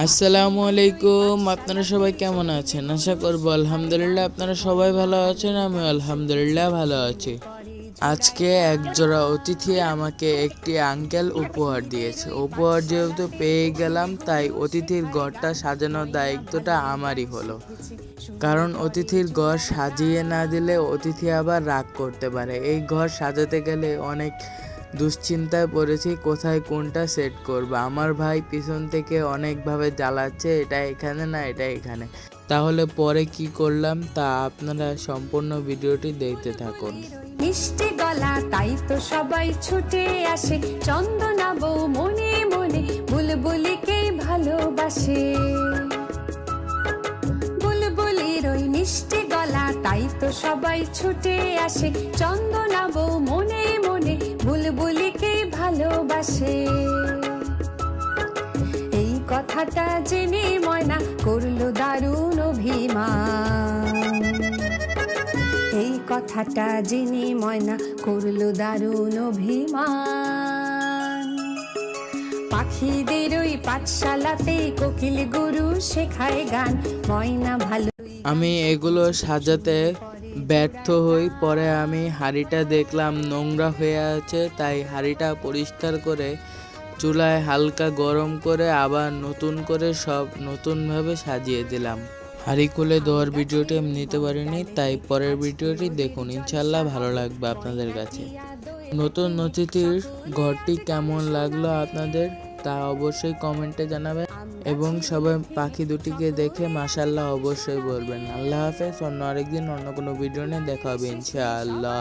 আসসালামু আলাইকুম, আপনারা সবাই কেমন আছেন? আশা করব আলহামদুলিল্লাহ আপনারা সবাই ভালো আছেন আমি আলহামদুলিল্লাহ ভালো আছি। আজকে এক জোড়া অতিথি আমাকে একটি আঙ্কেল উপহার দিয়েছে। উপহার যেহেতু পেয়ে গেলাম, তাই অতিথির ঘরটা সাজানোর দায়িত্বটা আমারই হলো। কারণ অতিথির ঘর সাজিয়ে না দিলে অতিথি আবার রাগ করতে পারে। এই ঘর সাজাতে গেলে অনেক দুশ্চিন্তায় পড়েছি, কোথায় কোনটা সেট করব? আমার ভাই পিছন থেকে অনেকভাবে জ্বালাচ্ছে, এটা এখানে না এটা এখানে। তাহলে পরে কি করলাম? তা আপনারা সম্পূর্ণ ভিডিওটি দেখতে থাকুন। মিষ্টি গলা, তাই তো সবাই ছুটে আসে। চন্দনা বউ মনে মনে বুলবুলিকে ভালোবাসে। বুলবুলির ওই মিষ্টি গলা, তাই তো সবাই ছুটে আসে। চন্দনা বউ মনে মনে ভালোবাসে এই কথাটা জেনে ময়না করল দারুণ অভিমান। এই কথাটা জেনে ময়না করল দারুণ অভিমান। পাখিদের ওই পাঠশালাতে কোকিল গুরু শেখায় গান, ময়না ভালো আমি এগুলো সাজাতে ব্যর্থ হই, পরে আমি হাঁড়িটা দেখলাম নোংরা হয়ে আছে, তাই হাঁড়িটা পরিষ্কার করে চুলায় হালকা গরম করে আবার নতুন করে সব নতুনভাবে সাজিয়ে দিলাম। হাঁড়ি খুলে দেওয়ার ভিডিওটি আমি নিতে পারিনি, তাই পরের ভিডিওটি দেখুন। ইনশাল্লাহ ভালো লাগবে আপনাদের কাছে। নতুন অতিথির ঘরটি কেমন লাগল আপনাদের, তা অবশ্যই কমেন্টে জানাবেন। এবং সবাই পাখি দুটিকে দেখে মাসাল্লাহ অবশ্যই বলবেন। আল্লাহ হাফেজ, অন্য আরেকদিন অন্য কোনো ভিডিও নিয়ে দেখা হবে ইনশাআল্লাহ।